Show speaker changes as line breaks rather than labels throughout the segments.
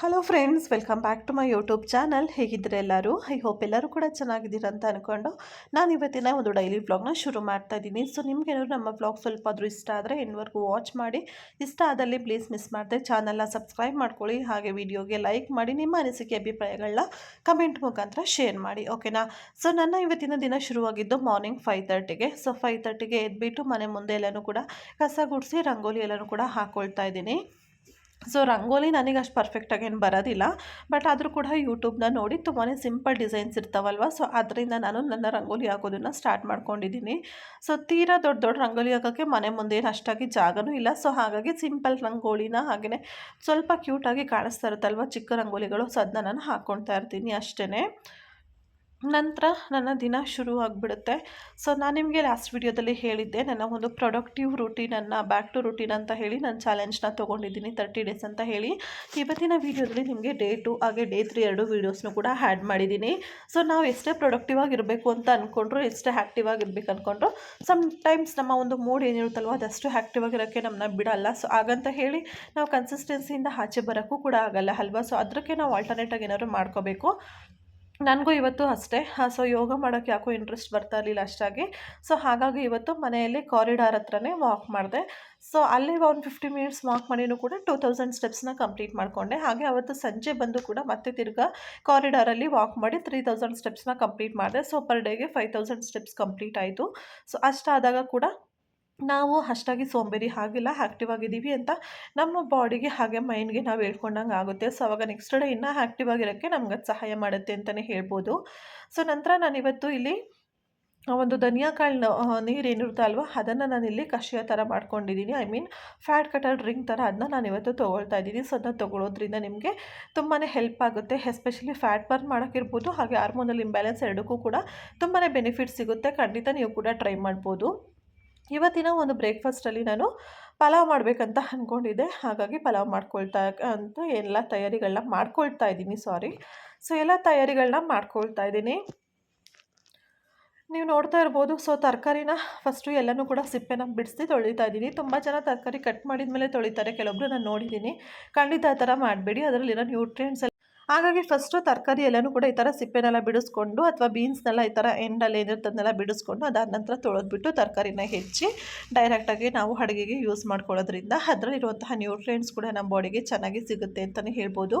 Hello friends welcome back to my YouTube channel ಹೇಗಿದ್ದರೆ ಎಲ್ಲರೂ? I hope ಎಲ್ಲರೂ ಕೂಡ ಚೆನ್ನಾಗಿದ್ದೀರ ಅಂತ ಅಂದ್ಕೊಂಡು ನಾನು ಇವತ್ತಿನ ಒಂದು ಡೈಲಿ ವ್ಲಾಗ್ನ ಶುರು ಮಾಡ್ತಾ ಇದ್ದೀನಿ. ಸೊ ನಿಮ್ಗೇನಾದ್ರು ನಮ್ಮ ವ್ಲಾಗ್ ಸ್ವಲ್ಪ ಆದರೂ ಇಷ್ಟ ಆದರೆ ಇನ್ನವರೆಗೂ ವಾಚ್ ಮಾಡಿ. ಇಷ್ಟ ಆದಲ್ಲಿ ಪ್ಲೀಸ್ ಮಿಸ್ ಮಾಡಿದೆ. ಚಾನಲ್ನ ಸಬ್ಸ್ಕ್ರೈಬ್ ಮಾಡ್ಕೊಳ್ಳಿ. ಹಾಗೆ ವಿಡಿಯೋಗೆ ಲೈಕ್ ಮಾಡಿ. ನಿಮ್ಮ ಅನಿಸಿಕೆ, ಅಭಿಪ್ರಾಯಗಳನ್ನ ಕಮೆಂಟ್ ಮುಖಾಂತರ ಶೇರ್ ಮಾಡಿ. ಓಕೆನಾ ಸೊ ನನ್ನ ಇವತ್ತಿನ ದಿನ ಶುರುವಾಗಿದ್ದು ಮಾರ್ನಿಂಗ್ ಫೈವ್ ತರ್ಟಿಗೆ ಸೊ ಫೈವ್ ತರ್ಟಿಗೆ ಎದ್ಬಿಟ್ಟು ಮನೆ ಮುಂದೆ ಎಲ್ಲನೂ ಕೂಡ ಕಸ ಗುಡಿಸಿ, ರಂಗೋಲಿ ಎಲ್ಲನೂ ಕೂಡ ಹಾಕ್ಕೊಳ್ತಾ ಇದ್ದೀನಿ. ಸೊ ರಂಗೋಲಿ ನನಗೆ ಅಷ್ಟು ಪರ್ಫೆಕ್ಟಾಗಿ ಏನು ಬರೋದಿಲ್ಲ ಬಟ್ ಆದರೂ ಕೂಡ ಯೂಟ್ಯೂಬ್ನ ನೋಡಿ ತುಂಬಾ ಸಿಂಪಲ್ ಡಿಸೈನ್ಸ್ ಇರ್ತಾವಲ್ವ? ಸೊ ಅದರಿಂದ ನಾನು ನನ್ನ ರಂಗೋಲಿ ಹಾಕೋದನ್ನು ಸ್ಟಾರ್ಟ್ ಮಾಡ್ಕೊಂಡಿದ್ದೀನಿ ಸೊ ತೀರಾ ದೊಡ್ಡ ದೊಡ್ಡ ರಂಗೋಲಿ ಹಾಕೋಕ್ಕೆ ಮನೆ ಮುಂದೆ ಏನು ಅಷ್ಟಾಗಿ ಜಾಗನೂ ಇಲ್ಲ. ಸೊ ಹಾಗಾಗಿ ಸಿಂಪಲ್ ರಂಗೋಲಿನ ಹಾಗೆಯೇ ಸ್ವಲ್ಪ ಕ್ಯೂಟಾಗಿ ಕಾಣಿಸ್ತಾ ಇರುತ್ತಲ್ವ? ಚಿಕ್ಕ ರಂಗೋಲಿಗಳು, ಸೊ ಅದನ್ನ ನಾನು ಹಾಕ್ಕೊಳ್ತಾ ಇರ್ತೀನಿ ಅಷ್ಟೇ ನಂತರ ನನ್ನ ದಿನ ಶುರು ಆಗಿಬಿಡುತ್ತೆ. ಸೊ ನಾನು ನಿಮಗೆ ಲಾಸ್ಟ್ ವಿಡಿಯೋದಲ್ಲಿ ಹೇಳಿದ್ದೆ, ನನ್ನ ಒಂದು ಪ್ರೊಡಕ್ಟಿವ್ ರೂಟೀನನ್ನು ಬ್ಯಾಕ್ ಟು ರೂಟೀನ್ ಅಂತ ಹೇಳಿ ನಾನು ಚಾಲೆಂಜ್ನ ತೊಗೊಂಡಿದ್ದೀನಿ ತರ್ಟಿ ಡೇಸ್ ಅಂತ ಹೇಳಿ. ಇವತ್ತಿನ ವೀಡಿಯೋದಲ್ಲಿ ನಿಮಗೆ ಡೇ ಟು ಹಾಗೆ ಡೇ ತ್ರೀ ಎರಡು ವೀಡಿಯೋಸ್ನು ಕೂಡ ಆ್ಯಡ್ ಮಾಡಿದ್ದೀನಿ. ಸೊ ನಾವು ಎಷ್ಟೇ ಪ್ರೊಡಕ್ಟಿವ್ ಆಗಿರಬೇಕು ಅಂತ ಅಂದ್ಕೊಂಡ್ರು ಎಷ್ಟೇ ಆ್ಯಕ್ಟಿವ್ ಆಗಿರ್ಬೇಕು ಅಂದ್ಕೊಂಡ್ರು ಸಮ್ಟೈಮ್ಸ್ ನಮ್ಮ ಒಂದು ಮೂಡ್ ಏನಿರುತ್ತಲ್ವ ಅದಷ್ಟು ಆ್ಯಕ್ಟಿವ್ ಆಗಿರೋಕ್ಕೆ ನಮ್ಮನ್ನ ಬಿಡಲ್ಲ. ಸೊ ಹಾಗಂತ ಹೇಳಿ ನಾವು ಕನ್ಸಿಸ್ಟೆನ್ಸಿಯಿಂದ ಆಚೆ ಬರೋಕ್ಕೂ ಕೂಡ ಆಗಲ್ಲ ಅಲ್ವಾ? ಸೊ ಅದಕ್ಕೆ ನಾವು ಆಲ್ಟರ್ನೇಟಾಗಿ ಏನಾದರೂ ಮಾಡ್ಕೋಬೇಕು. ನನಗೂ ಇವತ್ತು ಅಷ್ಟೇ. ಸೊ ಯೋಗ ಮಾಡೋಕ್ಕೆ ಯಾಕೋ ಇಂಟ್ರೆಸ್ಟ್ ಬರ್ತಾ ಇರಲಿಲ್ಲ ಅಷ್ಟಾಗಿ. ಸೊ ಹಾಗಾಗಿ ಇವತ್ತು ಮನೆಯಲ್ಲಿ ಕಾರಿಡಾರ್ ಹತ್ರನೇ ವಾಕ್ ಮಾಡಿದೆ. ಸೊ ಅಲ್ಲಿ ಒಂದು ಫಿಫ್ಟಿ ಮಿನಿಟ್ಸ್ ವಾಕ್ ಮಾಡಿನೂ ಕೂಡ ಟೂ ತೌಸಂಡ್ ಸ್ಟೆಪ್ಸ್ನ ಕಂಪ್ಲೀಟ್ ಮಾಡಿಕೊಂಡೆ. ಹಾಗೆ ಅವತ್ತು ಸಂಜೆ ಬಂದು ಕೂಡ ಮತ್ತೆ ತಿರ್ಗಾ ಕಾರಿಡಾರಲ್ಲಿ ವಾಕ್ ಮಾಡಿ ತ್ರೀ ತೌಸಂಡ್ ಸ್ಟೆಪ್ಸ್ನ ಕಂಪ್ಲೀಟ್ ಮಾಡಿದೆ. ಸೊ ಪರ್ ಡೇಗೆ ಫೈವ್ ತೌಸಂಡ್ ಸ್ಟೆಪ್ಸ್ ಕಂಪ್ಲೀಟ್ ಆಯಿತು. ಸೊ ಅಷ್ಟಾದಾಗ ಕೂಡ ನಾವು ಅಷ್ಟಾಗಿ ಸೋಂಬೇರಿ ಆಗಿಲ್ಲ ಆ್ಯಕ್ಟಿವ್ ಆಗಿದ್ದೀವಿ ಅಂತ ನಮ್ಮ ಬಾಡಿಗೆ ಹಾಗೆ ಮೈಂಡ್ಗೆ ನಾವು ಹೇಳ್ಕೊಂಡಂಗೆ ಆಗುತ್ತೆ. ಸೊ ಅವಾಗ ನೆಕ್ಸ್ಟ್ ಡೇ ಇನ್ನೂ ಆ್ಯಕ್ಟಿವ್ ಆಗಿರೋಕ್ಕೆ ನಮ್ಗೆ ಅದು ಸಹಾಯ ಮಾಡುತ್ತೆ ಅಂತಲೇ ಹೇಳ್ಬೋದು. ಸೊ ನಂತರ ನಾನಿವತ್ತು ಇಲ್ಲಿ ಒಂದು ಧನಿಯಾ ಕಾಳು ನೀರು ಏನಿರುತ್ತೆ ಅಲ್ವಾ ಅದನ್ನು ನಾನಿಲ್ಲಿ ಕಷಾಯ ಥರ ಮಾಡ್ಕೊಂಡಿದ್ದೀನಿ I mean fat cutter drink ಥರ ಅದನ್ನ ನಾನು ಇವತ್ತು ತೊಗೊಳ್ತಾ ಇದ್ದೀನಿ. ಸೊ ಅದನ್ನ ತೊಗೊಳೋದ್ರಿಂದ ನಿಮಗೆ ತುಂಬಾ ಹೆಲ್ಪ್ ಆಗುತ್ತೆ. ಎಸ್ಪೆಷಲಿ ಫ್ಯಾಟ್ ಬರ್ನ್ ಮಾಡೋಕ್ಕಿರ್ಬೋದು ಹಾಗೆ ಹಾರ್ಮೋನಲ್ ಇಂಬ್ಯಾಲೆನ್ಸ್ ಎರಡಕ್ಕೂ ಕೂಡ ತುಂಬಾ ಬೆನಿಫಿಟ್ ಸಿಗುತ್ತೆ. ಖಂಡಿತ ನೀವು ಕೂಡ ಟ್ರೈ ಮಾಡ್ಬೋದು. ಇವತ್ತಿನ ಒಂದು ಬ್ರೇಕ್ಫಾಸ್ಟಲ್ಲಿ ನಾನು ಪಲಾವ್ ಮಾಡಬೇಕಂತ ಅಂದ್ಕೊಂಡಿದ್ದೆ ಹಾಗಾಗಿ ಪಲಾವ್ ಮಾಡ್ಕೊಳ್ತಾ, ಅಂತ ಎಲ್ಲ ತಯಾರಿಗಳನ್ನ ಮಾಡ್ಕೊಳ್ತಾ ಇದ್ದೀನಿ, ಸಾರಿ. ಸೊ, ಎಲ್ಲ ತಯಾರಿಗಳನ್ನ ಮಾಡ್ಕೊಳ್ತಾ ಇದ್ದೀನಿ. ನೀವು ನೋಡ್ತಾ ಇರ್ಬೋದು, ಸೊ, ತರಕಾರಿನ ಫಸ್ಟು ಎಲ್ಲನೂ ಕೂಡ ಸಿಪ್ಪೆನ ಬಿಡಿಸಿ ತೊಳಿತಾ ಇದ್ದೀನಿ. ತುಂಬ ಜನ ತರಕಾರಿ ಕಟ್ ಮಾಡಿದ ಮೇಲೆ ತೊಳಿತಾರೆ ಕೆಲವೊಬ್ಬರು ನಾನು ನೋಡಿದ್ದೀನಿ. ಖಂಡಿತ ಆ ಥರ ಮಾಡಬೇಡಿ. ಅದರಲ್ಲಿರೋ ನ್ಯೂಟ್ರಿಯೆಂಟ್ಸ್ ಹಾಗಾಗಿ ಫಸ್ಟು ತರಕಾರಿ ಎಲ್ಲನೂ ಕೂಡ ಈ ಥರ ಸಿಪ್ಪೆನೆಲ್ಲ ಬಿಡಿಸ್ಕೊಂಡು ಅಥವಾ ಬೀನ್ಸ್ನೆಲ್ಲ ಈ ಥರ ಎಂಡಲ್ಲಿ ಏನಿರ್ತದನ್ನೆಲ್ಲ ಬಿಡಿಸ್ಕೊಂಡು ಅದಾದ ನಂತರ ತೊಳೆದ್ಬಿಟ್ಟು ತರಕಾರಿನ ಹೆಚ್ಚಿ ಡೈರೆಕ್ಟಾಗಿ ನಾವು ಅಡುಗೆಗೆ ಯೂಸ್ ಮಾಡ್ಕೊಳ್ಳೋದ್ರಿಂದ ಅದರಲ್ಲಿರುವಂತಹ ನ್ಯೂಟ್ರಿಯೆಂಟ್ಸ್ ಕೂಡ ನಮ್ಮ ಬಾಡಿಗೆ ಚೆನ್ನಾಗಿ ಸಿಗುತ್ತೆ ಅಂತಲೇ ಹೇಳ್ಬೋದು.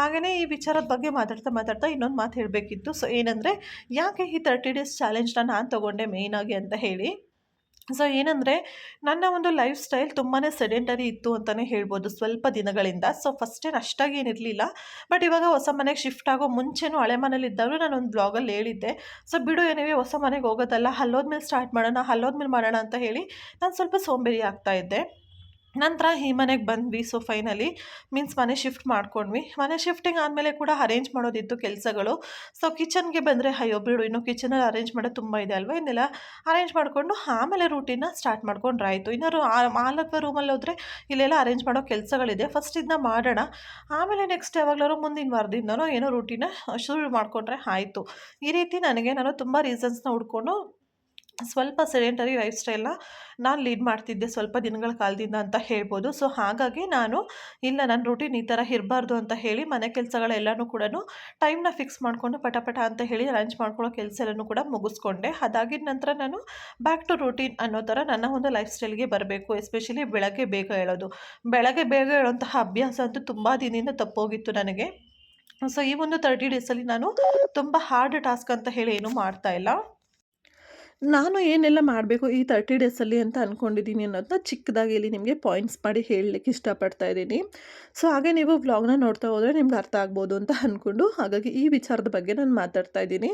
ಹಾಗೆಯೇ ಈ ವಿಚಾರದ ಬಗ್ಗೆ ಮಾತಾಡ್ತಾ ಮಾತಾಡ್ತಾ ಇನ್ನೊಂದು ಮಾತು ಹೇಳಬೇಕಿತ್ತು. ಸೊ ಏನಂದರೆ, ಯಾಕೆ ಈ ತರ್ಟಿ ಡೇಸ್ ಚಾಲೆಂಜ್ನ ನಾನು ತೊಗೊಂಡೆ ಮೇಯ್ನಾಗಿ ಅಂತ ಹೇಳಿ? ಸೊ, ಏನಂದರೆ ನನ್ನ ಒಂದು ಲೈಫ್ ಸ್ಟೈಲ್ ತುಂಬಾ ಸೆಡೆಂಟರಿ ಇತ್ತು ಅಂತಲೇ ಹೇಳ್ಬೋದು ಸ್ವಲ್ಪ ದಿನಗಳಿಂದ. ಸೊ, ಫಸ್ಟ್ ಏನು ಅಷ್ಟಾಗಿ ಏನಿರಲಿಲ್ಲ. ಬಟ್ ಇವಾಗ ಹೊಸ ಮನೆಗೆ ಶಿಫ್ಟ್ ಆಗೋ ಮುಂಚೆನೂ ಹಳೆ ಮನೇಲಿ ಇದ್ದಾಗಲೂ ನಾನು ಒಂದು ಬ್ಲಾಗಲ್ಲಿ ಹೇಳಿದ್ದೆ. ಸೊ, ಬಿಡು ಏನಿವೆ ಹೊಸ ಮನೆಗೆ ಹೋಗೋದಲ್ಲ, ಅಲ್ಲೋದ್ಮೇಲೆ ಸ್ಟಾರ್ಟ್ ಮಾಡೋಣ, ಅಲ್ಲೋದ್ಮೇಲೆ ಮಾಡೋಣ ಅಂತ ಹೇಳಿ ನಾನು ಸ್ವಲ್ಪ ಸೋಂಬೇರಿ ಆಗ್ತಾಯಿದ್ದೆ ನಂತರ ಈ ಮನೆಗೆ ಬಂದ್ವಿ ಸೊ ಫೈನಲಿ ಮೀನ್ಸ್ ಮನೆ ಶಿಫ್ಟ್ ಮಾಡ್ಕೊಂಡ್ವಿ. ಮನೆ ಶಿಫ್ಟಿಂಗ್ ಆದಮೇಲೆ ಕೂಡ ಅರೇಂಜ್ ಮಾಡೋದಿತ್ತು ಕೆಲಸಗಳು. ಸೊ ಕಿಚನ್ಗೆ ಬಂದರೆ, ಅಯ್ಯೋ ಬಿಡು, ಇನ್ನು ಕಿಚನಲ್ಲಿ ಅರೇಂಜ್ ಮಾಡೋದು ತುಂಬ ಇದೆ ಅಲ್ವಾ, ಇನ್ನೆಲ್ಲ ಅರೇಂಜ್ ಮಾಡಿಕೊಂಡು ಆಮೇಲೆ ರೂಟೀನ ಸ್ಟಾರ್ಟ್ ಮಾಡ್ಕೊಂಡ್ರೆ ಆಯಿತು ಇನ್ನು ಮಾಲತ್ವ ರೂಮಲ್ಲಿ ಹೋದರೆ ಇಲ್ಲೆಲ್ಲ ಅರೇಂಜ್ ಮಾಡೋ ಕೆಲಸಗಳಿದೆ. ಫಸ್ಟ್ ಇದನ್ನ ಮಾಡೋಣ. ಆಮೇಲೆ ನೆಕ್ಸ್ಟ್ ಯಾವಾಗಲಾದ್ರು ಮುಂದಿನ ವಾರದಿಂದನೋ ಏನೋ ರೂಟೀನ ಶುರು ಮಾಡಿಕೊಂಡ್ರೆ ಆಯಿತು. ಈ ರೀತಿ ನನಗೆ ನಾನು ತುಂಬ ರೀಸನ್ಸ್ನ ಹುಡ್ಕೊಂಡು ಸ್ವಲ್ಪ ಸೆಡೆಂಟರಿ ಲೈಫ್ ಸ್ಟೈಲ್ನ ನಾನು ಲೀಡ್ ಮಾಡ್ತಿದ್ದೆ ಸ್ವಲ್ಪ ದಿನಗಳ ಕಾಲದಿಂದ ಅಂತ ಹೇಳ್ಬೋದು. ಸೊ, ಹಾಗಾಗಿ ನಾನು, ಇಲ್ಲ ನನ್ನ ರೂಟೀನ್ ಈ ಥರ ಇರಬಾರ್ದು ಅಂತ ಹೇಳಿ ಮನೆ ಕೆಲಸಗಳೆಲ್ಲನೂ ಕೂಡ ಟೈಮ್ನ ಫಿಕ್ಸ್ ಮಾಡಿಕೊಂಡು ಪಟ ಪಟ ಅಂತ ಹೇಳಿ ಲಂಚ್ ಮಾಡ್ಕೊಳ್ಳೋ ಕೆಲಸ ಎಲ್ಲನೂ ಕೂಡ ಮುಗಿಸ್ಕೊಂಡೆ. ಅದಾಗಿದ ನಂತರ ನಾನು ಬ್ಯಾಕ್ ಟು ರೂಟೀನ್ ಅನ್ನೋ ಥರ ನನ್ನ ಒಂದು ಲೈಫ್ ಸ್ಟೈಲ್ಗೆ ಬರಬೇಕು ಎಸ್ಪೆಷಲಿ ಬೆಳಗ್ಗೆ ಬೇಗ ಹೇಳೋದು ಬೆಳಗ್ಗೆ ಬೇಗ ಹೇಳೋಂತಹ ಅಭ್ಯಾಸ ಅಂತೂ ತುಂಬ ದಿನದಿಂದ ತಪ್ಪೋಗಿತ್ತು ನನಗೆ. ಸೊ, ಈ ಒಂದು ತರ್ಟಿ ಡೇಸಲ್ಲಿ ನಾನು ತುಂಬ ಹಾರ್ಡ್ ಟಾಸ್ಕ್ ಅಂತ ಹೇಳಿ ಏನೂ ಮಾಡ್ತಾ ಇಲ್ಲ. ನಾನು ಏನೆಲ್ಲ ಮಾಡಬೇಕು ಈ ತರ್ಟಿ ಡೇಸಲ್ಲಿ ಅಂತ ಅಂದ್ಕೊಂಡಿದ್ದೀನಿ ಅನ್ನೋದನ್ನ ಚಿಕ್ಕದಾಗಿ ಇಲ್ಲಿ ನಿಮಗೆ ಪಾಯಿಂಟ್ಸ್ ಮಾಡಿ ಹೇಳಲಿಕ್ಕೆ ಇಷ್ಟಪಡ್ತಾ ಇದ್ದೀನಿ. ಸೊ ಹಾಗೆ ನೀವು ವ್ಲಾಗ್ನ ನೋಡ್ತಾ ಹೋದರೆ ನಿಮ್ಗೆ ಅರ್ಥ ಆಗ್ಬೋದು ಅಂತ ಅಂದ್ಕೊಂಡು ಹಾಗಾಗಿ ಈ ವಿಚಾರದ ಬಗ್ಗೆ ನಾನು ಮಾತಾಡ್ತಾ ಇದ್ದೀನಿ.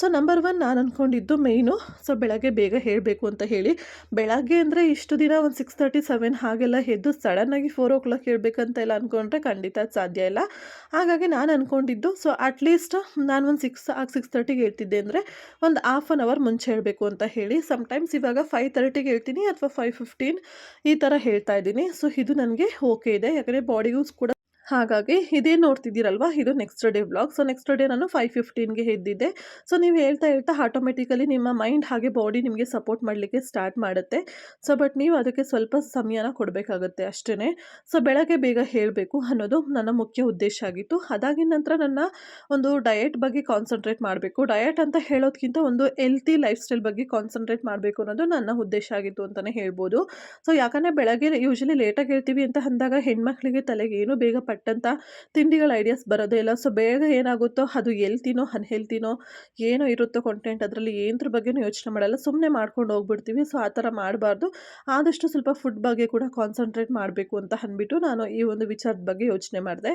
ಸೊ ನಂಬರ್ ಒನ್ ನಾನು ಅಂದ್ಕೊಂಡಿದ್ದು ಮೇಯ್ನು ಸೊ ಬೆಳಗ್ಗೆ ಬೇಗ ಹೇಳಬೇಕು ಅಂತ ಹೇಳಿ. ಬೆಳಗ್ಗೆ ಅಂದರೆ ಇಷ್ಟು ದಿನ ಒಂದು ಸಿಕ್ಸ್ ತರ್ಟಿ ಸೆವೆನ್ ಹಾಗೆಲ್ಲ ಎದ್ದು ಸಡನ್ನಾಗಿ ಫೋರ್ ಓ ಕ್ಲಾಕ್ ಹೇಳಬೇಕಂತ ಎಲ್ಲ ಅಂದ್ಕೊಂಡ್ರೆ ಖಂಡಿತ ಸಾಧ್ಯ ಇಲ್ಲ. ಹಾಗಾಗಿ ನಾನು ಅಂದ್ಕೊಂಡಿದ್ದು ಸೊ ಅಟ್ಲೀಸ್ಟ್ ನಾನು ಒಂದು ಸಿಕ್ಸ್ ಆಗ ಸಿಕ್ಸ್ ತರ್ಟಿಗೆ ಹೇಳ್ತಿದ್ದೆ ಅಂದರೆ ಒಂದು ಹಾಫ್ ಆನ್ ಅವರ್ ಮುಂಚೆ ಹೇಳಬೇಕು ಅಂತ ಹೇಳಿ ಸಮ್ಟೈಮ್ಸ್ ಇವಾಗ ಫೈವ್ ತರ್ಟಿಗೆ ಹೇಳ್ತೀನಿ ಅಥವಾ ಫೈವ್ ಫಿಫ್ಟೀನ್ ಈ ಥರ ಹೇಳ್ತಾ ಇದ್ದೀನಿ. ಸೊ ಇದು ನನಗೆ ಓಕೆ ಇದೆ. ಯಾಕಂದರೆ ಬಾಡಿಗೂಸ್ ಕೂಡ ಹಾಗಾಗಿ ಇದೇ ನೋಡ್ತಿದ್ದೀರಲ್ವಾ? ಇದು next day blog so next day ನಾನು ಫೈವ್ ಫಿಫ್ಟೀನ್ಗೆ ಎದ್ದಿದ್ದೆ. ಸೊ ನೀವು ಹೇಳ್ತಾ ಹೇಳ್ತಾ ಆಟೋಮೆಟಿಕಲಿ ನಿಮ್ಮ ಮೈಂಡ್ ಹಾಗೆ ಬಾಡಿ ನಿಮಗೆ ಸಪೋರ್ಟ್ ಮಾಡಲಿಕ್ಕೆ ಸ್ಟಾರ್ಟ್ ಮಾಡುತ್ತೆ. ಸೊ ಬಟ್ ನೀವು ಅದಕ್ಕೆ ಸ್ವಲ್ಪ ಸಮಯನ ಕೊಡಬೇಕಾಗುತ್ತೆ ಅಷ್ಟೇ ಸೊ ಬೆಳಗ್ಗೆ ಬೇಗ ಹೇಳಬೇಕು ಅನ್ನೋದು ನನ್ನ ಮುಖ್ಯ ಉದ್ದೇಶ ಆಗಿತ್ತು. ಅದಾಗಿನ ನಂತರ ನನ್ನ ಒಂದು ಡಯಟ್ ಬಗ್ಗೆ ಕಾನ್ಸಂಟ್ರೇಟ್ ಮಾಡಬೇಕು. ಡಯಟ್ ಅಂತ ಹೇಳೋದಕ್ಕಿಂತ ಒಂದು ಹೆಲ್ತಿ ಲೈಫ್ ಸ್ಟೈಲ್ ಬಗ್ಗೆ ಕಾನ್ಸಂಟ್ರೇಟ್ ಮಾಡಬೇಕು ಅನ್ನೋದು ನನ್ನ ಉದ್ದೇಶ ಆಗಿತ್ತು ಅಂತಲೇ ಹೇಳ್ಬೋದು. ಸೊ ಯಾಕಂದರೆ ಬೆಳಗ್ಗೆ ಯೂಶಲಿ ಲೇಟಾಗಿ ಹೇಳ್ತೀವಿ ಅಂತ ಅಂದಾಗ ಹೆಣ್ಮಕ್ಳಿಗೆ ತಲೆಗೆ ಏನು ಬೇಗ ಪಟ್ಟಂತ ತಿಂಡಿಗಳ ಐಡಿಯಾಸ್ ಬರೋದೇ ಇಲ್ಲ. ಸೊ ಬೇಗ ಏನಾಗುತ್ತೋ ಅದು ಎಲ್ತಿನೋ, ಅನ್ಹೆಲ್ತಿನೋ, ಏನೋ ಇರುತ್ತೋ ಕಂಟೆಂಟ್ ಅದರಲ್ಲಿ ಏನ್ರ ಬಗ್ಗೆನೂ ಯೋಚನೆ ಮಾಡಲ್ಲ. ಸುಮ್ಮನೆ ಮಾಡ್ಕೊಂಡು ಹೋಗ್ಬಿಡ್ತೀವಿ. ಸೊ ಆ ಥರ ಮಾಡಬಾರ್ದು. ಆದಷ್ಟು ಸ್ವಲ್ಪ ಫುಡ್ ಬಗ್ಗೆ ಕೂಡ ಕಾನ್ಸಂಟ್ರೇಟ್ ಮಾಡಬೇಕು ಅಂತ ಅಂದ್ಬಿಟ್ಟು ನಾನು ಈ ಒಂದು ವಿಚಾರದ ಬಗ್ಗೆ ಯೋಚನೆ ಮಾಡಿದೆ.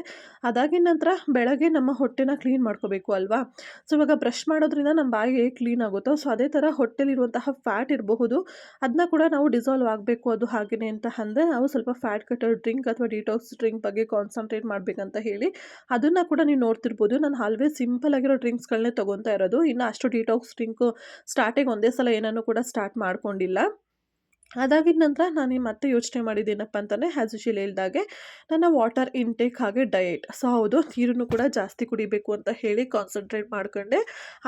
ಅದಾಗಿನ ನಂತರ ಬೆಳಗ್ಗೆ ನಮ್ಮ ಹೊಟ್ಟೆನ ಕ್ಲೀನ್ ಮಾಡ್ಕೋಬೇಕು ಅಲ್ವಾ? ಸೊ ಇವಾಗ ಬ್ರಷ್ ಮಾಡೋದ್ರಿಂದ ನಮ್ಮ ಬಾಯಿ ಕ್ಲೀನ್ ಆಗುತ್ತೋ? ಸೊ ಅದೇ ಥರ ಹೊಟ್ಟೆಲಿರುವಂತಹ ಫ್ಯಾಟ್ ಇರಬಹುದು. ಅದನ್ನ ಕೂಡ ನಾವು ಡಿಸಾಲ್ವ್ ಆಗಬೇಕು ಅದು ಹಾಗೆಯೇ ಅಂತ ಅಂದರೆ ನಾವು ಸ್ವಲ್ಪ ಫ್ಯಾಟ್ ಕಟ್ಟರ್ ಡ್ರಿಂಕ್ ಅಥವಾ ಡಿಟಾಕ್ಸ್ ಡ್ರಿಂಕ್ ಬಗ್ಗೆ ಕಾನ್ಸಂಟ್ರೇಟ್ ಮಾಡಬೇಕಂತ ಹೇಳಿ, ಅದನ್ನು ಕೂಡ ನೀವು ನೋಡ್ತಿರ್ಬೋದು. ನಾನು ಆಲ್ವೇಸ್ ಸಿಂಪಲ್ ಆಗಿರೋ ಡ್ರಿಂಕ್ಸ್ಗಳನ್ನೇ ತೊಗೊತಾ ಇರೋದು. ಇನ್ನು ಅಷ್ಟು ಡಿಟಾಕ್ಸ್ ಡ್ರಿಂಕು ಸ್ಟಾರ್ಟಿಂಗ್ ಒಂದೇ ಸಲ ಏನನ್ನು ಕೂಡ ಸ್ಟಾರ್ಟ್ ಮಾಡ್ಕೊಂಡಿಲ್ಲ. ಅದಾಗಿದ ನಂತರ ನಾನು ಮತ್ತೆ ಯೋಚನೆ ಮಾಡಿದ್ದೇನಪ್ಪ ಅಂತಂದರೆ ಆ್ಯಸ್ ಯೂಶಲ್ ಹೇಳ್ದಾಗೆ, ನನ್ನ ವಾಟರ್ ಇಂಟೇಕ್ ಹಾಗೆ ಡಯೆಟ್ ಸೊ ಹೌದು, ನೀರನ್ನು ಕೂಡ ಜಾಸ್ತಿ ಕುಡಿಬೇಕು ಅಂತ ಹೇಳಿ ಕಾನ್ಸಂಟ್ರೇಟ್ ಮಾಡ್ಕೊಂಡೆ.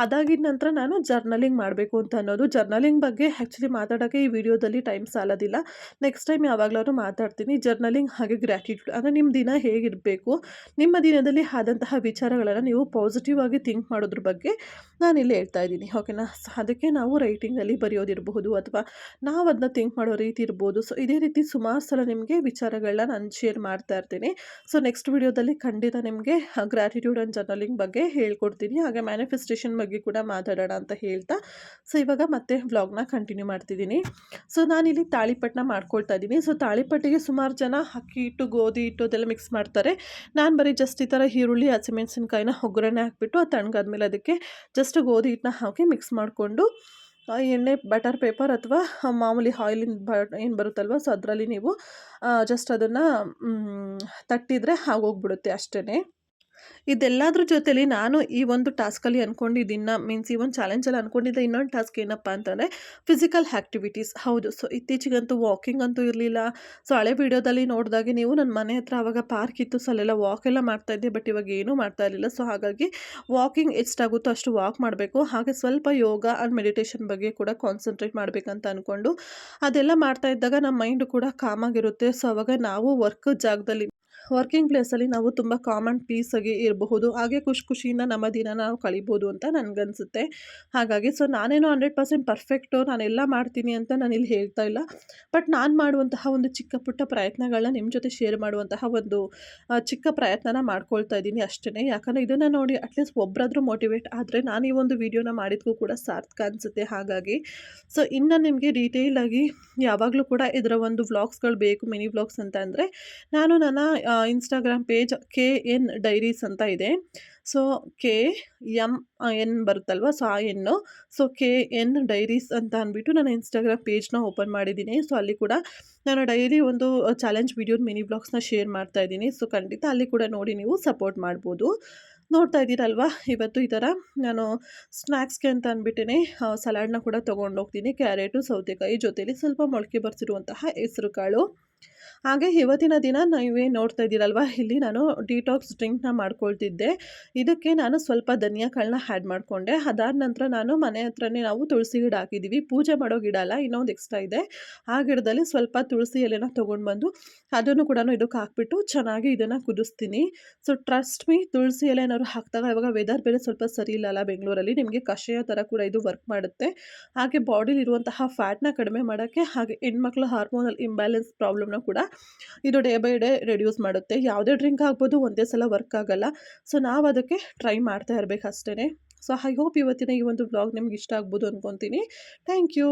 ಅದಾಗಿದ ನಂತರ ನಾನು ಜರ್ನಲಿಂಗ್ ಮಾಡಬೇಕು ಅಂತ ಅನ್ನೋದು. ಜರ್ನಲಿಂಗ್ ಬಗ್ಗೆ ಆ್ಯಕ್ಚುಲಿ ಮಾತಾಡೋಕ್ಕೆ ಈ ವಿಡಿಯೋದಲ್ಲಿ ಟೈಮ್ ಸಾಲೋದಿಲ್ಲ. ನೆಕ್ಸ್ಟ್ ಟೈಮ್ ಯಾವಾಗಲಾದ್ರೂ ಮಾತಾಡ್ತೀನಿ. ಜರ್ನಲಿಂಗ್ ಹಾಗೆ ಗ್ರ್ಯಾಟಿಟ್ಯೂಡ್ ಅಂದರೆ ನಿಮ್ಮ ದಿನ ಹೇಗಿರಬೇಕು? ನಿಮ್ಮ ದಿನದಲ್ಲಿ ಆದಂತಹ ವಿಚಾರಗಳನ್ನು ನೀವು ಪಾಸಿಟಿವ್ ಆಗಿ ಥಿಂಕ್ ಮಾಡೋದ್ರ ಬಗ್ಗೆ ನಾನು ಇಲ್ಲಿ ಹೇಳ್ತಾ ಇದ್ದೀನಿ. ಓಕೆನಾ ಅದಕ್ಕೆ ನಾವು ರೈಟಿಂಗಲ್ಲಿ ಬರೆಯೋದಿರಬಹುದು ಅಥವಾ ನಾವು ಅದನ್ನ ಥಿಂಕ್ ಮಾಡೋ ರೀತಿ ಇರ್ಬೋದು. ಸೊ, ಇದೇ ರೀತಿ ಸುಮಾರು ಸಲ ನಿಮಗೆ ವಿಚಾರಗಳನ್ನ ನಾನು ಶೇರ್ ಮಾಡ್ತಾ ಇರ್ತೀನಿ. ಸೊ ನೆಕ್ಸ್ಟ್ ವಿಡಿಯೋದಲ್ಲಿ ಖಂಡಿತ ನಿಮಗೆ ಗ್ರಾಟಿಟ್ಯೂಡ್ ಆ್ಯಂಡ್ ಜರ್ನಲಿಂಗ್ ಬಗ್ಗೆ ಹೇಳ್ಕೊಡ್ತೀನಿ. ಹಾಗೆ ಮ್ಯಾನಿಫೆಸ್ಟೇಷನ್ ಬಗ್ಗೆ ಕೂಡ ಮಾತಾಡೋಣ ಅಂತ ಹೇಳ್ತಾ. ಸೊ, ಇವಾಗ ಮತ್ತೆ ವ್ಲಾಗ್ನ ಕಂಟಿನ್ಯೂ ಮಾಡ್ತಿದ್ದೀನಿ. ಸೊ, ನಾನಿಲ್ಲಿ ತಾಳಿಪಟ್ಟನ್ನ ಮಾಡ್ಕೊಳ್ತಾ ಇದ್ದೀನಿ. ಸೊ, ತಾಳಿಪಟ್ಟಿಗೆ ಸುಮಾರು ಜನ ಅಕ್ಕಿ ಹಿಟ್ಟು, ಗೋಧಿ ಹಿಟ್ಟು ಅದೆಲ್ಲ ಮಿಕ್ಸ್ ಮಾಡ್ತಾರೆ. ನಾನು ಬರೀ ಜಸ್ಟ್ ಈ ಥರ ಈರುಳ್ಳಿ ಹಸಿಮೆಣಸಿನ್ಕಾಯಿನ ಒಗ್ಗರಣೆ ಹಾಕ್ಬಿಟ್ಟು ಅದು ತಣ್ಗಾದ್ಮೇಲೆ ಅದಕ್ಕೆ ಜಸ್ಟ್ ಗೋಧಿ ಹಿಟ್ಟನ್ನ ಹಾಕಿ ಮಿಕ್ಸ್ ಮಾಡಿಕೊಂಡು ಎಣ್ಣೆ, ಬಟರ್ ಪೇಪರ್ ಅಥವಾ ಮಾಮೂಲಿ ಆಯಿಲಿನ ಬ, ಏನು ಬರುತ್ತಲ್ವ ಸೊ ಅದರಲ್ಲಿ ನೀವು ಜಸ್ಟ್ ಅದನ್ನು ತಟ್ಟಿದರೆ ಆಗೋಗ್ಬಿಡುತ್ತೆ ಅಷ್ಟೇ ಇದೆಲ್ಲದ್ರ ಜೊತೇಲಿ ನಾನು ಈ ಒಂದು ಟಾಸ್ಕಲ್ಲಿ ಅಂದ್ಕೊಂಡಿದ್ದೀನಿ ಮೀನ್ಸ್ ಈ ಒಂದು ಚಾಲೆಂಜಲ್ಲಿ ಅಂದ್ಕೊಂಡಿದ್ದೆ ಇನ್ನೊಂದು ಟಾಸ್ಕ್ ಏನಪ್ಪ ಅಂತಂದರೆ ಫಿಸಿಕಲ್ ಆ್ಯಕ್ಟಿವಿಟೀಸ್ ಹೌದು, ಸೊ ಇತ್ತೀಚೆಗಂತೂ ವಾಕಿಂಗ್ ಅಂತೂ ಇರಲಿಲ್ಲ. ಸೊ ಹಳೆ ವೀಡಿಯೋದಲ್ಲಿ ನೋಡಿದಾಗೆ ನೀವು ನನ್ನ ಮನೆ ಹತ್ರ ಆವಾಗ ಪಾರ್ಕ್ ಇತ್ತು, ಸೊ ಅಲ್ಲೆಲ್ಲ ವಾಕ್ ಎಲ್ಲ ಮಾಡ್ತಾಯಿದ್ದೆ ಬಟ್ ಇವಾಗ ಏನೂ ಮಾಡ್ತಾ ಇರಲಿಲ್ಲ. ಸೊ ಹಾಗಾಗಿ ವಾಕಿಂಗ್ ಎಷ್ಟಾಗುತ್ತೋ ಅಷ್ಟು ವಾಕ್ ಮಾಡಬೇಕು. ಹಾಗೆ ಸ್ವಲ್ಪ ಯೋಗ ಆ್ಯಂಡ್ ಮೆಡಿಟೇಷನ್ ಬಗ್ಗೆ ಕೂಡ ಕಾನ್ಸಂಟ್ರೇಟ್ ಮಾಡಬೇಕಂತ ಅಂದ್ಕೊಂಡು ಅದೆಲ್ಲ ಮಾಡ್ತಾ ಇದ್ದಾಗ ನಮ್ಮ ಮೈಂಡ್ ಕೂಡ ಕಾಮಾಗಿರುತ್ತೆ ಸೊ ಅವಾಗ ನಾವು ವರ್ಕ್ ಜಾಗದಲ್ಲಿ ವರ್ಕಿಂಗ್ ಪ್ಲೇಸಲ್ಲಿ ನಾವು ತುಂಬ ಕಾಮನ್ ಪೀಸಾಗಿ ಇರಬಹುದು. ಹಾಗೆ ಖುಷಿ ಖುಷಿಯಿಂದ ನಮ್ಮ ದಿನ ನಾವು ಕಳಿಬೋದು ಅಂತ ನನಗನ್ಸುತ್ತೆ. ಹಾಗಾಗಿ ಸೊ ನಾನೇನು ಹಂಡ್ರೆಡ್ ಪರ್ಸೆಂಟ್ ಪರ್ಫೆಕ್ಟು ನಾನೆಲ್ಲ ಮಾಡ್ತೀನಿ ಅಂತ ನಾನು ಇಲ್ಲಿ ಹೇಳ್ತಾ ಇಲ್ಲ. ಬಟ್ ನಾನು ಮಾಡುವಂತಹ ಒಂದು ಚಿಕ್ಕ ಪುಟ್ಟ ಪ್ರಯತ್ನಗಳನ್ನ ನಿಮ್ಮ ಜೊತೆ ಶೇರ್ ಮಾಡುವಂತಹ ಒಂದು ಚಿಕ್ಕ ಪ್ರಯತ್ನನ ಮಾಡ್ಕೊಳ್ತಾ ಇದ್ದೀನಿ ಅಷ್ಟೇ ಯಾಕಂದರೆ ಇದನ್ನು ನೋಡಿ ಅಟ್ಲೀಸ್ಟ್ ಒಬ್ಬರಾದರೂ ಮೋಟಿವೇಟ್ ಆದರೆ ನಾನು ಈ ಒಂದು ವಿಡಿಯೋನ ಮಾಡಿದ್ಕೂ ಕೂಡ ಸಾರ್ಥಕ ಅನಿಸುತ್ತೆ ಹಾಗಾಗಿ. ಸೊ ಇನ್ನು ನಿಮಗೆ ಡೀಟೇಲಾಗಿ ಯಾವಾಗಲೂ ಕೂಡ ಇದರ ಒಂದು ವ್ಲಾಗ್ಸ್ಗಳು ಬೇಕು ಮಿನಿ ವ್ಲಾಗ್ಸ್ ಅಂತ ಅಂದರೆ, ನಾನು ನನ್ನ Instagram page K N diaries ಅಂತ ಇದೆ. ಸೊ ಕೆ ಎಂ ಎನ್ ಬರುತ್ತಲ್ವ? ಸೊ ಆ ಎನ್ನು ಸೊ ಕೆ ಎನ್ ಡೈರೀಸ್ ಅಂತ ಅಂದ್ಬಿಟ್ಟು ನಾನು ಇನ್ಸ್ಟಾಗ್ರಾಮ್ ಪೇಜ್ನ ಓಪನ್ ಮಾಡಿದ್ದೀನಿ. ಸೊ ಅಲ್ಲಿ ಕೂಡ ನಾನು ಡೈಲಿ ಒಂದು ಚಾಲೆಂಜ್ ವಿಡಿಯೋ ಮಿನಿ ಬ್ಲಾಗ್ಸ್ನ ಶೇರ್ ಮಾಡ್ತಾ ಇದ್ದೀನಿ. ಸೊ ಖಂಡಿತ ಅಲ್ಲಿ ಕೂಡ ನೋಡಿ ನೀವು ಸಪೋರ್ಟ್ ಮಾಡ್ಬೋದು. ನೋಡ್ತಾ ಇದ್ದೀರಲ್ವ? ಇವತ್ತು ಈ ಥರ ನಾನು ಸ್ನ್ಯಾಕ್ಸ್ಗೆ ಅಂತ ಅಂದ್ಬಿಟ್ಟೇ ಸಲಾಡ್ನ ಕೂಡ ತೊಗೊಂಡೋಗ್ತೀನಿ. ಕ್ಯಾರೆಟು ಸೌತೆಕಾಯಿ ಜೊತೆಯಲ್ಲಿ ಸ್ವಲ್ಪ ಮೊಳಕೆ ಬರ್ತಿರುವಂತಹ ಹೆಸರು ಕಾಳು ಹಾಗೆ ಇವತ್ತಿನ ದಿನ ನೀವೇ ನೋಡ್ತಾ ಇದ್ದೀರಲ್ವ? ಇಲ್ಲಿ ನಾನು ಡಿಟಾಕ್ಸ್ ಡ್ರಿಂಕ್ನ ಮಾಡ್ಕೊಳ್ತಿದ್ದೆ. ಇದಕ್ಕೆ ನಾನು ಸ್ವಲ್ಪ ಧನಿಯಾ ಕಾಳನ್ನ ಆ್ಯಡ್ ಮಾಡಿಕೊಂಡೆ. ಅದಾದ ನಂತರ ನಾನು ಮನೆ ಹತ್ರನೇ ನಾವು ತುಳಸಿ ಗಿಡ ಹಾಕಿದ್ದೀವಿ ಪೂಜೆ ಮಾಡೋ ಗಿಡ ಅಲ್ಲ, ಇನ್ನೊಂದು ಎಕ್ಸ್ಟ್ರಾ ಇದೆ. ಆ ಗಿಡದಲ್ಲಿ ಸ್ವಲ್ಪ ತುಳಸಿ ಎಲೆನ ತೊಗೊಂಡು ಬಂದು ಅದನ್ನು ಕೂಡ ಇದಕ್ಕೆ ಹಾಕ್ಬಿಟ್ಟು ಚೆನ್ನಾಗಿ ಇದನ್ನು ಕುದಿಸ್ತೀನಿ. ಸೊ ಟ್ರಸ್ಟ್ ಮೀ ತುಳಸಿ ಎಲೆ ಏನಾದ್ರು ಹಾಕಿದಾಗ ಇವಾಗ ವೆದರ್ ಬೇರೆ ಸ್ವಲ್ಪ ಸರಿ ಇಲ್ಲಲ್ಲ ಬೆಂಗಳೂರಲ್ಲಿ. ನಿಮಗೆ ಕಷಾಯ ಥರ ಕೂಡ ಇದು ವರ್ಕ್ ಮಾಡುತ್ತೆ. ಹಾಗೆ ಬಾಡಿಲಿರುವಂತಹ ಫ್ಯಾಟ್ನ ಕಡಿಮೆ ಮಾಡೋಕ್ಕೆ ಹಾಗೆ ಹೆಣ್ಮಕ್ಳು ಹಾರ್ಮೋನಲ್ ಇಂಬ್ಯಾಲೆನ್ಸ್ ಪ್ರಾಬ್ಲಮ್ನ ಕೂಡ ಇದು ಡೇ ಬೈ ಡೇ ರೆಡ್ಯೂಸ್ ಮಾಡುತ್ತೆ. ಯಾವುದೇ ಡ್ರಿಂಕ್ ಆಗ್ಬೋದು ಒಂದೇ ಸಲ ವರ್ಕ್ ಆಗೋಲ್ಲ. ಸೊ ನಾವು ಅದಕ್ಕೆ ಟ್ರೈ ಮಾಡ್ತಾ ಇರಬೇಕು ಅಷ್ಟೇ ಸೊ ಐ ಹೋಪ್ ಇವತ್ತಿನ ಈ ಒಂದು ಬ್ಲಾಗ್ ನಿಮ್ಗೆ ಇಷ್ಟ ಆಗ್ಬೋದು ಅಂದ್ಕೊತೀನಿ ಥ್ಯಾಂಕ್ ಯು